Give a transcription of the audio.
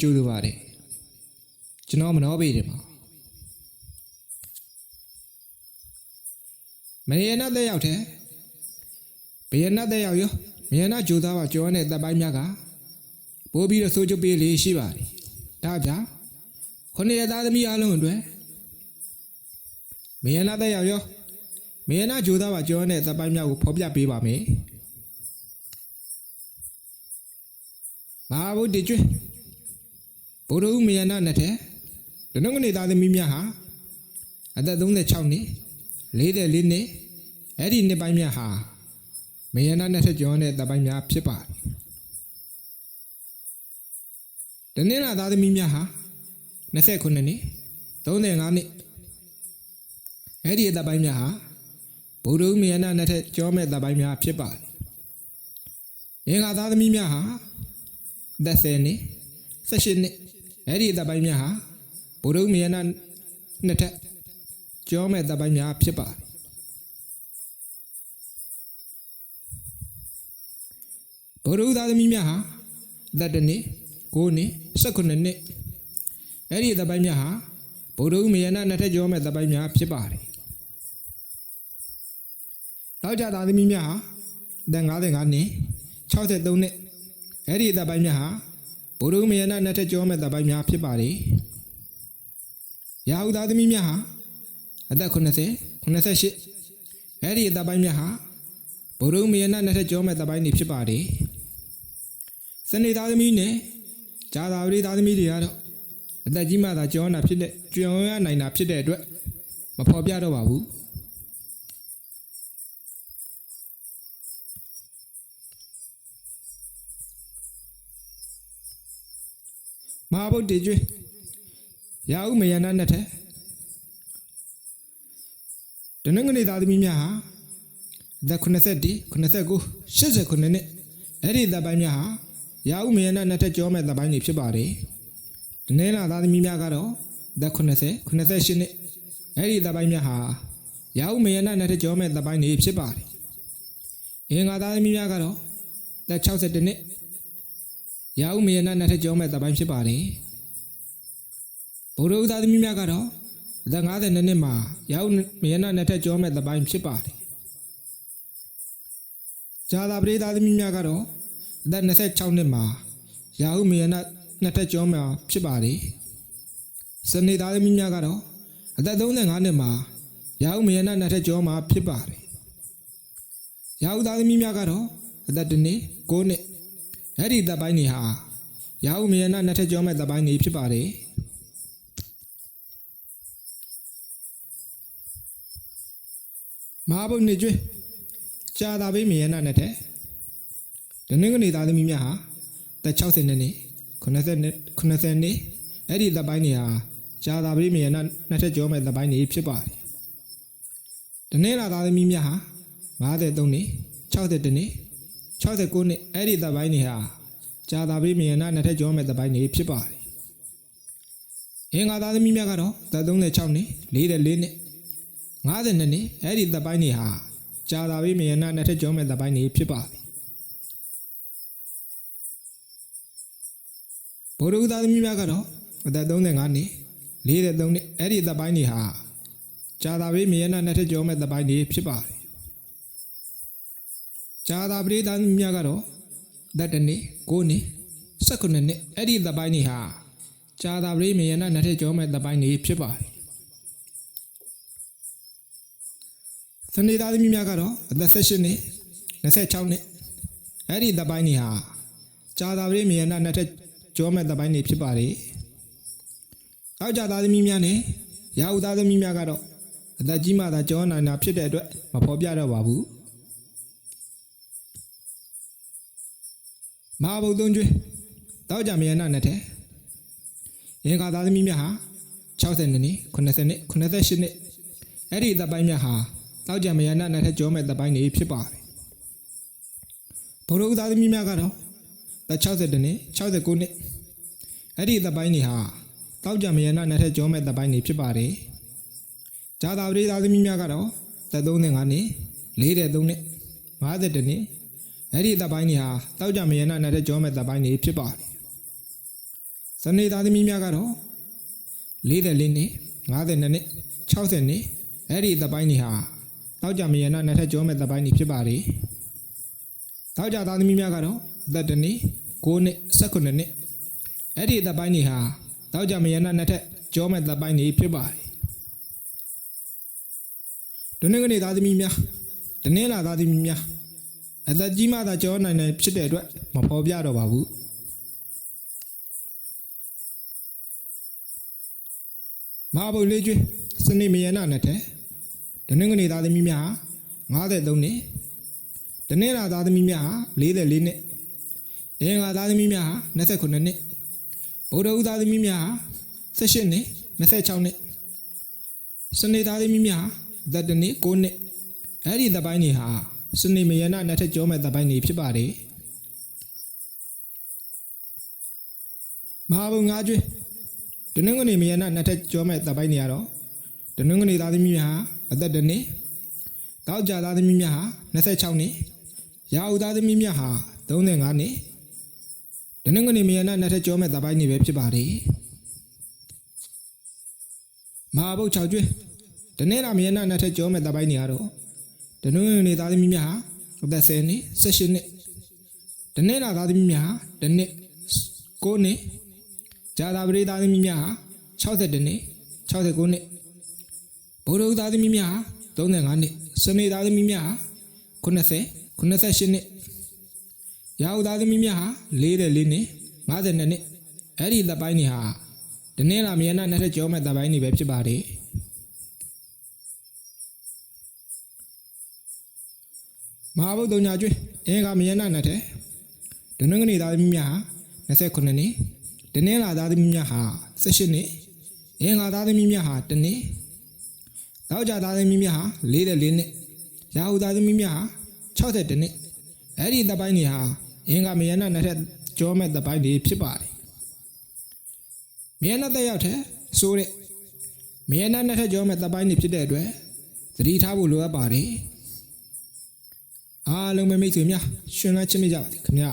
ကျိုးလိုပါတယ်ကျွန်တော်မနှောပေးတယ်မှာမရဏတဲ့ရောက်တယ်ဘယနာတဲ့ရောက်ရောမရဏဂျိုသားပါကျော်တဲ့တပ်ပိုင်းများကပိုးပြီးတော့ဆိုးချုပ်ပေးလေးရှိပါတယ်ဒါကြောင့်ခொနည်းသားသမီးအလုံးအတွက်မရဏတဲ့ရောက်ရောမရဏဂျိုသားပါကျော်တဲ့တပ်ပိုင်းများကိုဖော်ပြပေးပါမယ်မဟာဗုဒ္ဓကျွန်း ဘုရုမယနာနဲ့တဲ့ဒနုကနေသားသမီးများဟာအသက်36နှစ်44နှစ်အဲ့ဒီနှစ်ပိုင်းများဟာမယနာနဲ့ထက်ကျော်တဲ့တပ်ပိုင်းများဖြစ်ပါတယ်ဒနင်းလာသားသမီးများဟာ29နှစ်35နှစ်အဲ့ဒီတပ်ပိုင်းများဟာဘုရုမယနာနဲ့ထက်ကျော်မဲ့တပ်ပိုင်းများဖြစ်ပါတယ်အင်္ဂါသားသမီးများဟာသက်ဆယ်နှစ် 18နှစ်အဲ့ဒီတပ်ပိုင်းများဟာဘုရုမယနာနှစ်ထက်ကျော်မဲ့တပ်ပိုင်းများဖြစ်ပါတယ်ဘုရုသားသမီးများဟာအသက်တစ်နှစ်9နှစ်18နှစ်အဲ့ဒီတပ်ပိုင်းများဟာဘုရုမယနာနှစ်ထက်ကျော်မဲ့တပ်ပိုင်းများဖြစ်ပါတယ်နောက်ကြသားသမီးများဟာအသက်55နှစ်63နှစ်အဲ့ဒီတပ်ပိုင်းများဟာ ဘုရုမယနာနှစ်ထက်ကျော်မဲ့တပ်ပိုင်းများဖြစ်ပါတယ်ရာဟုသားသမီးများဟာအသက်80 88အဲ့ဒီတပ်ပိုင်းများဟာဘုရုမယနာနှစ်ထက်ကျော်မဲ့တပ်ပိုင်းတွေဖြစ်ပါတယ်စနေသားသမီးနဲ့ဂျာသာဝတိသားသမီးတွေကတော့အသက်ကြီးမှသာကျော်နာဖြစ်တဲ့ကျွံရနိုင်တာဖြစ်တဲ့အတွက်မဖော်ပြတော့ပါဘူး မဟာဗုဒ္ဓကျွေးရာဟုမယနာနဲ့တဲ့တနင်္ဂနွေသားသမီးများဟာအသက်81 89 89နှစ်အဲ့ဒီတပ်ပိုင်းများဟာရာဟုမယနာနဲ့တဲ့ကျော်မဲ့တပ်ပိုင်းတွေဖြစ်ပါတယ်။ဒနေလာသားသမီးများကတော့အသက်80 88နှစ်အဲ့ဒီတပ်ပိုင်းများဟာရာဟုမယနာနဲ့တဲ့ကျော်မဲ့တပ်ပိုင်းတွေဖြစ်ပါတယ်။အင်္ဂါသားသမီးများကတော့အသက်62နှစ် ရာဟုမယနာနဲ့တဲ့ကျော်မဲ့တပ်ပိုင်းဖြစ်ပါတယ်။ဗုဒ္ဓဥသားသမီးများကတော့အသက်52နှစ်မှာရာဟုမယနာနဲ့တဲ့ကျော်မဲ့တပ်ပိုင်းဖြစ်ပါတယ်။ဂျာသာပရိသသမီးများကတော့အသက်26နှစ်မှာရာဟုမေယနာနှစ်ထပ်ကျော်မှာဖြစ်ပါတယ်။စနေသားသမီးများကတော့အသက်35နှစ်မှာရာဟုမေယနာနှစ်ထပ်ကျော်မှာဖြစ်ပါတယ်။ရာဟုသားသမီးများကတော့အသက်တစ်နှစ်9နှစ် အဲ့ဒီတပ်ပိုင်းတွေဟာရာဟုမေယနာနှစ်ထပ်ကျော်မဲ့တပ်ပိုင်းတွေဖြစ်ပါတယ်။မဟာဗုဒ္ဓနေကျွေးကြာသာပေးမေယနာနှစ်ထက်ဒနင်္ဂနေသားသမီးများဟာတက်60နှစ်နဲ့90နှစ်90နှစ်အဲ့ဒီသက်ပိုင်းတွေဟာဂျာသာပရိမေယနာနှစ်ထက်ကျော်မဲ့သက်ပိုင်းတွေဖြစ်ပါတယ်။ဒနေ့လာသားသမီးများဟာ53နှစ်62နှစ် 69နှစ်အဲ့ဒီသက်ပိုင်းတွေဟာဂျာသာပရိမေယနာနှစ်ထက်ကျော်မဲ့သက်ပိုင်းတွေဖြစ်ပါတယ်။အင်္ဂါသားသမီးများကတော့သက်36နှစ်44နှစ်52နှစ်အဲ့ဒီသက်ပိုင်းတွေဟာဂျာသာပရိမေယနာနှစ်ထက်ကျော်မဲ့သက်ပိုင်းတွေဖြစ်ပါတယ်ဗုဒ္ဓဦးသားသမီးများကတော့အသက်35နှစ်43နှစ်အဲ့ဒီသက်ပိုင်းတွေဟာဂျာသာဘေးမြေနနှစ်ထက်ကျော်မဲ့သက်ပိုင်းတွေဖြစ်ပါတယ် ဂျာသာပရိသတ်သမီးများကတော့အသက်တစ်နှစ်9နှစ်19နှစ်အဲ့ဒီသက်ပိုင်းတွေဟာဂျာသာပရိမြေနနှစ်ထက်ကျော်မဲ့သက်ပိုင်းတွေဖြစ်ပါတယ်သနေသားသမီးများကတော့အသက်18နှစ်26နှစ်အဲ့ဒီသက်ပိုင်းတွေဟာဂျာသာပရိမြေနနှစ်ထက်ကျောမဲ့တပ်ပိုင်းတွေဖြစ်ပါတယ်။အောက်ကြသားသမီးများနဲ့ရာဟုသားသမီးများကတော့အသက်ကြီးမှသာကျောနိုင်တာဖြစ်တဲ့အတွက်မဖော်ပြတော့ပါဘူး။ မဟာဗုဒ္ဓကျွေးတောက်ကြမယနာနဲ့တဲ့အင်္ဂါသားသမီးများဟာ60နှစ်90နှစ်98နှစ်အဲ့ဒီတပ်ပိုင်းများဟာတောက်ကြမယနာနဲ့တဲ့ကျောမဲ့တပ်ပိုင်းတွေဖြစ်ပါတယ်။ဘုရုသားသမီးများကတော့သက်60နှစ်69နှစ်အဲ့ဒီသက်ပိုင်းတွေဟာတောက်ကြမယနာနဲ့ထက်ကျော်မဲ့သက်ပိုင်းတွေဖြစ်ပါတယ်။ဂျာသာပရိသားသမီးများကတော့သက်35နှစ်43နှစ်52နှစ် အဲ့ဒီသက်ပိုင်းတွေဟာတောက်ကြမယနာနဲ့ထက်ကျော်မဲ့သက်ပိုင်းတွေဖြစ်ပါတယ်။စနေသားသမီးများကတော့44နှစ်52နှစ်60နှစ်အဲ့ဒီသပိုင်းတွေဟာတောက်ကြမယနာနှစ်ထပ်ကျော်မဲ့သပိုင်းတွေဖြစ်ပါတယ်တောက်ကြသားသမီးများကတော့အသက်တစ်နှစ်9နှစ်19နှစ်အဲ့ဒီသပိုင်းတွေဟာတောက်ကြမယနာနှစ်ထပ်ကျော်မဲ့သပိုင်းတွေဖြစ်ပါတယ်ဒုနေ့ကနေသားသမီးများတနင်္လာသားသမီးများ အသက်ကြီးမှသာကျော်နိုင်နိုင်ဖြစ်တဲ့အတွက်မဖော်ပြတော့ပါဘူးမဟာဗုဒ္ဓလေးကျွေးစနေမယနာနဲ့တဲ့တနင်္ဂနွေသားသမီးများဟာ53နှစ်တနင်္လာသားသမီးများဟာ44နှစ်အင်္ဂါသားသမီးများဟာ29နှစ်ဗုဒ္ဓဦးသားသမီးများဟာ18နှစ်26နှစ်စနေသားသမီးများဟာသက်တနှစ်9နှစ်အဲ့ဒီသပိုင်းတွေဟာ စနေမယနာနဲ့တဲ့ကြောမဲ့သပိုင်းတွေဖြစ်ပါတယ်မဟာဗုဒ္ဓငါးကျွေးတနင်္ဂနွေမယနာနှစ်ထက်ကျော်မဲ့တပ်ပိုင်းနေရတော့တနင်္ဂနွေသားသမီးများဟာအသက်တစ်နှစ်တောက်ကြသားသမီးများဟာ26နှစ်ရာဟုသားသမီးများဟာ35နှစ်တနင်္ဂနွေမယနာနှစ်ထက်ကျော်မဲ့တပ်ပိုင်းနေပဲဖြစ်ပါတယ်မဟာဘုတ်6ကျွန်းတနင်္လာမယနာနှစ်ထက်ကျော်မဲ့တပ်ပိုင်းနေရတော့ တနင်္ဂနွေသားသမီးများဟာအသက်10နှစ်18နှစ်တနင်္လာသားသမီးများဟာတစ်နှစ်9နှစ်ဂျာသာပရိသသမီးများဟာ62နှစ်69နှစ်ဗုဒ္ဓဥသားသမီးများဟာ35နှစ်စနေသားသမီးများဟာ90 98နှစ်ရာဟုသားသမီးများဟာ44နှစ်52နှစ်အဲ့ဒီတပ်ပိုင်းတွေဟာဒီနေ့လာမြန်နာနှစ်ထက်ကျော်မဲ့တပ်ပိုင်းတွေပဲဖြစ်ပါတယ် မဟာဗုဒ္ဓညာကျွေးအင်္ဂါမြန်နာနှစ်ထက်ဒနုငနေသားသမီးများဟာ29နှစ်တနင်္လာသားသမီးများဟာ18နှစ်အင်္ဂါသားသမီးများဟာ1နှစ်တောက်ကြသားသမီးများဟာ44နှစ်ရာဟုသားသမီးများဟာ62နှစ်အဲ့ဒီတပ်ပိုင်းတွေဟာအင်္ဂါမယနာနှစ်ထက်ကျော်မဲ့တပ်ပိုင်းတွေဖြစ်ပါတယ်မယနာတက်ရောက်တဲ့ဆိုတဲ့မယနာနှစ်ထက်ကျော်မဲ့တပ်ပိုင်းတွေဖြစ်တဲ့အတွက်သတိထားဖို့လိုအပ်ပါတယ် အားလုံးပဲမိတ်ဆွေများရှင်လန်းချစ်မိကြပါသည်ခင်ဗျာ